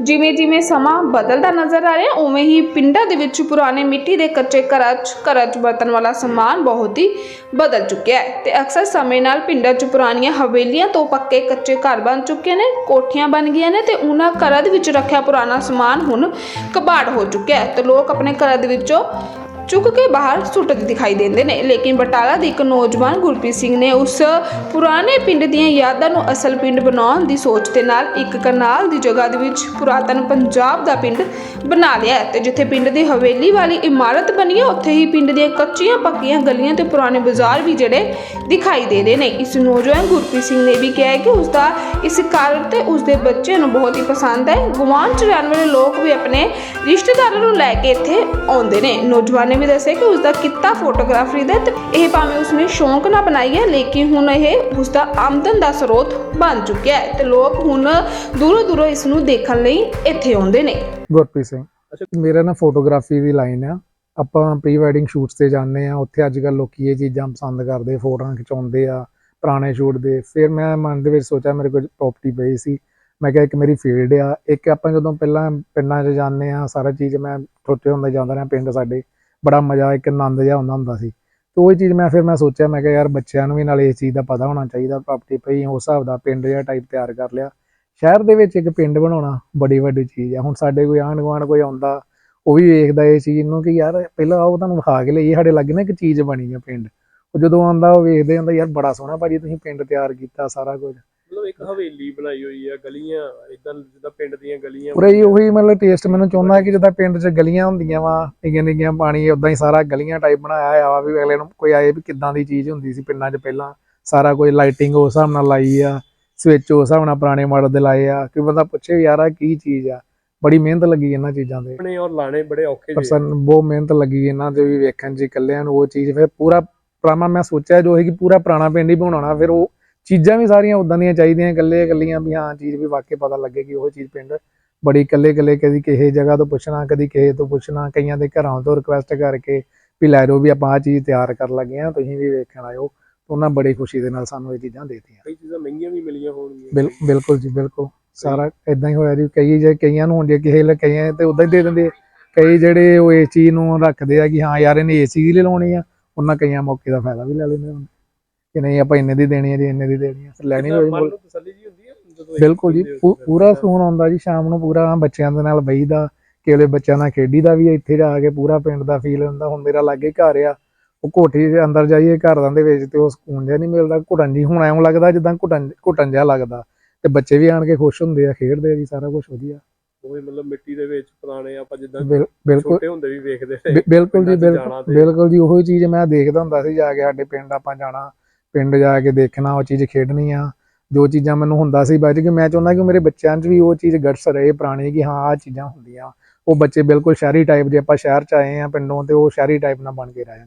ਜਿਵੇਂ ਜਿਵੇਂ ਸਮਾਂ ਬਦਲਦਾ ਨਜ਼ਰ ਆ ਰਿਹਾ, ਉਵੇਂ ਹੀ ਪਿੰਡਾਂ ਦੇ ਵਿੱਚ ਪੁਰਾਣੇ ਮਿੱਟੀ ਦੇ ਕੱਚੇ ਘਰਾਂ 'ਚ ਘਰਾਂ 'ਚ ਵਰਤਣ ਵਾਲਾ ਸਮਾਨ ਬਹੁਤ ਹੀ ਬਦਲ ਚੁੱਕਿਆ ਹੈ। ਤੇ ਅਕਸਰ ਸਮੇਂ ਨਾਲ ਪਿੰਡਾਂ 'ਚ ਪੁਰਾਣੀਆਂ ਹਵੇਲੀਆਂ ਤੋਂ ਪੱਕੇ ਕੱਚੇ ਘਰ ਬਣ ਚੁੱਕੇ ਨੇ, ਕੋਠੀਆਂ ਬਣ ਗਈਆਂ ਨੇ ਤੇ ਉਹਨਾਂ ਘਰਾਂ ਦੇ ਵਿੱਚ ਰੱਖਿਆ ਪੁਰਾਣਾ ਸਮਾਨ ਹੁਣ ਕਬਾੜ ਹੋ ਚੁੱਕਿਆ ਹੈ। ਤੇ ਲੋਕ ਆਪਣੇ ਘਰਾਂ ਦੇ ਵਿੱਚੋਂ ਚੁੱਕ ਕੇ ਬਾਹਰ ਸੁੱਟਦੇ ਦਿਖਾਈ ਦਿੰਦੇ ਨੇ। ਲੇਕਿਨ ਬਟਾਲਾ ਦੇ ਇੱਕ ਨੌਜਵਾਨ ਗੁਰਪ੍ਰੀਤ ਸਿੰਘ ਨੇ ਉਸ ਪੁਰਾਣੇ ਪਿੰਡ ਦੀਆਂ ਯਾਦਾਂ ਨੂੰ ਅਸਲ ਪਿੰਡ ਬਣਾਉਣ ਦੀ ਸੋਚ ਦੇ ਨਾਲ ਇੱਕ ਕਨਾਲ ਦੀ ਜਗ੍ਹਾ ਦੇ ਵਿੱਚ ਪੁਰਾਤਨ ਪੰਜਾਬ ਦਾ ਪਿੰਡ ਬਣਾ ਲਿਆ ਹੈ ਤੇ ਜਿੱਥੇ ਪਿੰਡ ਦੀ ਹਵੇਲੀ ਵਾਲੀ ਇਮਾਰਤ ਬਣੀ ਹੈ, ਉੱਥੇ ਹੀ ਪਿੰਡ ਦੀਆਂ ਕੱਚੀਆਂ ਪੱਕੀਆਂ ਗਲੀਆਂ ਤੇ ਪੁਰਾਣੇ ਬਾਜ਼ਾਰ ਵੀ ਜਿਹੜੇ ਦਿਖਾਈ ਦੇ ਰਹੇ ਨੇ। ਇਸ ਨੌਜਵਾਨ ਗੁਰਪ੍ਰੀਤ ਸਿੰਘ ਨੇ ਵੀ ਕਿਹਾ ਕਿ ਉਸ ਦਾ ਇਸ ਕਾਰਨ ਤੇ ਉਸ ਦੇ ਬੱਚੇ ਨੂੰ ਬਹੁਤ ਹੀ ਪਸੰਦ ਹੈ। ਗੁਆਂਢ ਚ ਰਹਿਣ ਵਾਲੇ ਲੋਕ ਵੀ ਆਪਣੇ ਰਿਸ਼ਤੇਦਾਰਾਂ ਨੂੰ ਲੈ ਕੇ ਇੱਥੇ ਆਉਂਦੇ ਨੇ। ਨੌਜਵਾਨ ਨੇ ਵੀ ਦੱਸਿਆ ਕਿ ਉਸ ਦਾ ਕਿੱਤਾ ਫੋਟੋਗ੍ਰਾਫਰੀ ਦਾ ਤੇ ਇਹ ਭਾਵੇਂ ਉਸਨੇ ਸ਼ੌਂਕ ਨਾ ਬਣਾਈ ਹੈ ਲੇਕਿਨ ਹੁਣ ਇਹ ਉਸ ਦਾ ਆਮਦਨ ਦਾ ਸਰੋਤ ਬਣ ਚੁੱਕਿਆ ਹੈ ਤੇ ਲੋਕ ਹੁਣ ਦੂਰੋਂ ਦੂਰੋਂ ਇਸ ਨੂੰ ਦੇਖਣ ਲਈ ਇੱਥੇ ਆਉਂਦੇ ਨੇ। ਗੁਰਪ੍ਰੀਤ ਸਿੰਘ ਮੇਰਾ ਨਾ ਫੋਟੋਗ੍ਰਾਫੀ ਦੀ ਲਾਈਨ ਆ। ਆਪਾਂ ਪ੍ਰੀ ਵੈਡਿੰਗ ਸ਼ੂਟਸ ਤੇ ਜਾਂਦੇ ਆ ਉੱਥੇ ਅੱਜ ਕੱਲ ਲੋਕੀ ਇਹ ਚੀਜ਼ਾਂ ਪਸੰਦ ਕਰਦੇ ਫੋਟੋਆਂ ਖਿਚਾਉਂਦੇ ਆ ਪੁਰਾਣੇ ਸ਼ੂਟ ਦੇ। ਫਿਰ ਮੈਂ ਮਨ ਦੇ ਵਿੱਚ ਸੋਚਿਆ ਮੇਰੇ ਕੋਲ ਪ੍ਰਾਪਰਟੀ ਪਈ ਸੀ। ਮੈਂ ਕਿਹਾ ਇੱਕ ਮੇਰੀ ਫੀਲਡ ਆ ਇੱਕ ਆਪਾਂ ਜਦੋਂ ਪਹਿਲਾਂ ਪਿੰਡਾਂ 'ਚ ਜਾਂਦੇ ਆ ਸਾਰਾ ਚੀਜ਼ ਮੈਂ ਛੋਟੇ ਹੁੰਦੇ ਜਾਂਦਾ ਰਿਹਾ ਪਿੰਡ ਸਾਡੇ। ਬੜਾ ਮਜ਼ਾ, ਇੱਕ ਆਨੰਦ ਜਿਹਾ ਹੁੰਦਾ ਹੁੰਦਾ ਸੀ। ਤੇ ਉਹ ਚੀਜ਼ ਮੈਂ ਫਿਰ ਮੈਂ ਸੋਚਿਆ, ਮੈਂ ਕਿਹਾ ਯਾਰ ਬੱਚਿਆਂ ਨੂੰ ਵੀ ਨਾਲ ਇਸ ਚੀਜ਼ ਦਾ ਪਤਾ ਹੋਣਾ ਚਾਹੀਦਾ ਪ੍ਰਾਪਰਟੀ ਪਈ ਉਸ ਹਿਸਾਬ ਦਾ ਪਿੰਡ ਜਿਹਾ ਟਾਈਪ ਤਿਆਰ ਕਰ ਲਿਆ। ਸ਼ਹਿਰ ਦੇ ਵਿੱਚ ਇੱਕ ਪਿੰਡ ਬਣਾਉਣਾ ਬੜੀ ਵੱਡੀ ਚੀਜ਼ ਆ। ਹੁਣ ਸਾਡੇ ਕੋਈ ਆਂਢ ਗੁਆਂਢ ਕੋਈ ਆਉਂਦਾ, ਉਹ ਵੀ ਵੇਖਦਾ ਇਹ ਚੀਜ਼ ਨੂੰ ਕਿ ਯਾਰ ਪਹਿਲਾਂ ਉਹ ਤੁਹਾਨੂੰ ਵਿਖਾ ਕੇ ਲਈਏ ਸਾਡੇ ਲਾਗੇ ਨਾ ਇੱਕ ਚੀਜ਼ ਬਣੀ ਆ ਪਿੰਡ। ਉਹ ਜਦੋਂ ਆਉਂਦਾ, ਉਹ ਵੇਖਦੇ ਹੁੰਦਾ ਯਾਰ ਬੜਾ ਸੋਹਣਾ ਭਾਜੀ ਤੁਸੀਂ ਪਿੰਡ ਤਿਆਰ ਕੀਤਾ ਸਾਰਾ ਕੁਝ। ਇੱਕ ਹਵੇਲੀ ਬਣਾਈ ਹੋਈ ਆ ਗਲੀਆਂ ਇਦਾਂ ਜਿੱਦਾਂ ਪਿੰਡ ਦੀਆਂ ਗਲੀਆਂ। ਪੂਰਾ ਹੀ ਉਹੀ ਮਤਲਬ ਟੇਸਟ ਮੈਨੂੰ ਚਾਹੁੰਦਾ ਕਿ ਜਿੱਦਾਂ ਪਿੰਡ 'ਚ ਗਲੀਆਂ ਹੁੰਦੀਆਂ ਵਾ ਨਿੱਕੀਆਂ ਨਿੱਕੀਆਂ ਪਾਣੀ ਉਦਾਂ ਹੀ ਸਾਰਾ ਗਲੀਆਂ ਟਾਈਪ ਬਣਾਇਆ ਹੋਇਆ ਵਾ ਵੀ ਅਗਲੇ ਨੂੰ ਕੋਈ ਆਏ ਵੀ ਕਿੱਦਾਂ ਦੀ ਚੀਜ਼ ਹੁੰਦੀ ਸੀ ਪਿੰਡਾਂ 'ਚ ਪਹਿਲਾਂ। ਸਾਰਾ ਕੁਝ ਲਾਈਟਿੰਗ ਉਸ ਹਿਸਾਬ ਨਾਲ ਲਾਈ ਆ ਸਵਿਚ ਉਸ ਹਿਸਾਬ ਨਾਲ ਪੁਰਾਣੇ ਮਾਡਲ ਦੇ ਲਾਏ ਆ ਕਿ ਬੰਦਾ ਪੁੱਛੇ ਯਾਰ ਆ ਕੀ ਚੀਜ਼ ਆ। ਬੜੀ ਮਿਹਨਤ ਲੱਗੀ ਇਹਨਾਂ ਚੀਜ਼ਾਂ ਤੇ। ਆਪਣੇ ਔਰ ਲਾਣੇ ਬੜੇ ਔਖੇ ਪਰਸਨ ਬਹੁਤ ਮਿਹਨਤ ਲੱਗੀ ਇਹਨਾਂ ਤੇ ਵੀ ਵੇਖਣ 'ਚ ਇਕੱਲਿਆਂ ਨੂੰ ਉਹ ਚੀਜ਼ ਫਿਰ ਪੂਰਾ ਪੁਰਾਣਾ ਮੈਂ ਸੋਚਿਆ ਜੋ ਹੈ ਕਿ ਪੂਰਾ ਪੁਰਾਣਾ ਪਿੰਡ ਹੀ ਬਣਾਉਣਾ ਫਿਰ ਉਹ ਚੀਜ਼ਾਂ ਵੀ ਸਾਰੀਆਂ ਉਦਾਂ ਦੀਆਂ ਚਾਹੀਦੀਆਂ ਇਕੱਲੇ ਇਕੱਲੀਆਂ ਵੀ ਹਾਂ ਚੀਜ਼ ਵੀ ਵਾਕਈ ਪਤਾ ਲੱਗੇ ਕਿ ਉਹ ਚੀਜ਼ ਪਿੰਡ ਬੜੀ ਇਕੱਲੇ ਇਕੱਲੇ ਕਦੀ ਕਿਸੇ ਜਗ੍ਹਾ ਤੋਂ ਪੁੱਛਣਾ ਕਦੀ ਕਿਸੇ ਤੋਂ ਪੁੱਛਣਾ ਕਈਆਂ ਦੇ ਘਰਾਂ ਤੋਂ ਰਿਕੁਐਸਟ ਕਰਕੇ ਵੀ ਲੈ ਜਾਓ ਵੀ ਆਪਾਂ ਆ ਚੀਜ਼ ਤਿਆਰ ਕਰਨ ਲੱਗੇ ਆ ਤੁਸੀਂ ਵੀ ਵੇਖਣ ਆਇਓ ਉਹਨਾਂ ਬੜੀ ਖੁਸ਼ੀ ਦੇ ਨਾਲ ਸਾਨੂੰ ਇਹ ਚੀਜ਼ਾਂ ਦੇਤੀਆਂ। ਕਈ ਚੀਜ਼ਾਂ ਮਹਿੰਗੀਆਂ ਵੀ ਮਿਲੀਆਂ ਹੋਣਗੀਆਂ। ਬਿਲ ਬਿਲਕੁਲ ਜੀ ਬਿਲਕੁਲ। ਸਾਰਾ ਇਦਾਂ ਹੀ ਹੋਇਆ ਜੀ ਕਈ ਜੇ ਕਈਆਂ ਨੂੰ ਜੇ ਕਿਸੇ ਲੈ ਕਈਆਂ ਤੇ ਉਦਾਂ ਹੀ ਦੇ ਦਿੰਦੇ ਆ। ਕਈ ਜਿਹੜੇ ਉਹ ਇਸ ਚੀਜ਼ ਨੂੰ ਰੱਖਦੇ ਆ ਕਿ ਹਾਂ ਯਾਰ ਇਹਨੇ ਏਸੀ ਦੀ ਲਾਉਣੀ ਆ ਉਹਨਾਂ ਕਈਆਂ ਮੌਕੇ ਦਾ ਫਾਇਦਾ ਵੀ ਲੈ ਲੈਂਦੇ ਹੁਣ ਕਿ ਨਹੀਂ ਆਪਾਂ ਇੰਨੇ ਦੀ ਦੇਣੀ ਹੈ ਜੀ ਇੰਨੇ ਦੀ ਦੇਣੀ ਹੈ। ਲੈਣੀ ਹੋਈ ਮਨ ਨੂੰ ਤਸੱਲੀ ਜੀ ਹੁੰਦੀ ਹੈ ਜਦੋਂ ਇਹ ਬਿਲਕੁਲ ਜੀ ਪੂਰਾ ਸਕੂਨ ਆਉਂਦਾ ਜੀ ਸ਼ਾਮ ਨੂੰ ਪੂਰਾ ਬੱਚਿਆਂ ਦੇ ਨਾਲ ਬਈਦਾ ਕਿਹੜੇ ਬੱਚਿਆਂ ਨਾਲ ਖੇਡੀਦਾ ਵੀ ਇੱਥੇ ਜਾ ਕੇ ਪੂਰਾ ਪਿੰਡ ਦਾ ਫੀਲ ਹੁੰਦਾ ਹੁਣ ਮੇਰਾ ਲਾਗੇ ਘਰ ਆ ਉਹ ਕੋਠੀ ਦੇ ਅੰਦਰ ਜਾਈਏ ਘਰਾਂ ਦੇ ਵਿੱਚ ਤੇ ਉਹ ਸਕੂਨ ਜਿਹਾ ਨਹੀਂ ਮਿਲਦਾ ਘੁਟਣ ਜੀ ਹੁਣ ਐਂ ਲੱਗਦਾ ਜਿੱਦਾਂ ਘੁਟਣ ਘੁਟਣ ਜਿਹਾ ਲੱਗਦਾ। ਤੇ ਬੱਚੇ ਵੀ ਆਣ ਕੇ ਖੁਸ਼ ਹੁੰਦੇ ਆ ਖੇਡਦੇ ਆ ਜੀ ਸਾਰਾ ਕੁਝ ਵਧੀਆ। ਉਹ ਮਤਲਬ ਮਿੱਟੀ ਦੇ ਵਿੱਚ ਪੁਰਾਣੇ ਆਪਾਂ ਜਿੱਦਾਂ ਛੋਟੇ ਹੁੰਦੇ ਵੀ ਵੇਖਦੇ ਸੀ ਬਿਲਕੁਲ ਜੀ ਬਿਲਕੁਲ ਜੀ ਉਹੀ ਚੀਜ਼ ਮੈਂ ਦੇਖਦਾ ਹੁੰਦਾ ਸੀ ਜਾ ਕੇ ਸਾਡੇ ਪਿੰਡ ਆਪਾਂ ਜਾਣਾ ਪਿੰਡ ਜਾ ਕੇ ਦੇਖਣਾ, ਉਹ ਚੀਜ਼ ਖੇਡਣੀ ਆ। ਜੋ ਚੀਜ਼ਾਂ ਮੈਨੂੰ ਹੁੰਦਾ ਸੀ ਬਾਅਦ ਕਿ ਮੈਂ ਚਾਹੁੰਦਾ ਕਿ ਮੇਰੇ ਬੱਚਿਆਂ 'ਚ ਵੀ ਉਹ ਚੀਜ਼ ਗਟਸ ਰਹੇ ਪੁਰਾਣੀ, ਕਿ ਹਾਂ ਆ ਚੀਜ਼ਾਂ ਹੁੰਦੀਆਂ। ਉਹ ਬੱਚੇ ਬਿਲਕੁਲ ਸ਼ਹਿਰੀ ਟਾਈਪ ਜੇ ਆਪਾਂ ਸ਼ਹਿਰ 'ਚ ਆਏ ਆ ਪਿੰਡੋਂ, ਤੇ ਉਹ ਸ਼ਹਿਰੀ ਟਾਈਪ ਨਾਲ ਬਣ ਕੇ ਰਹਿ ਜਾਂਦੇ।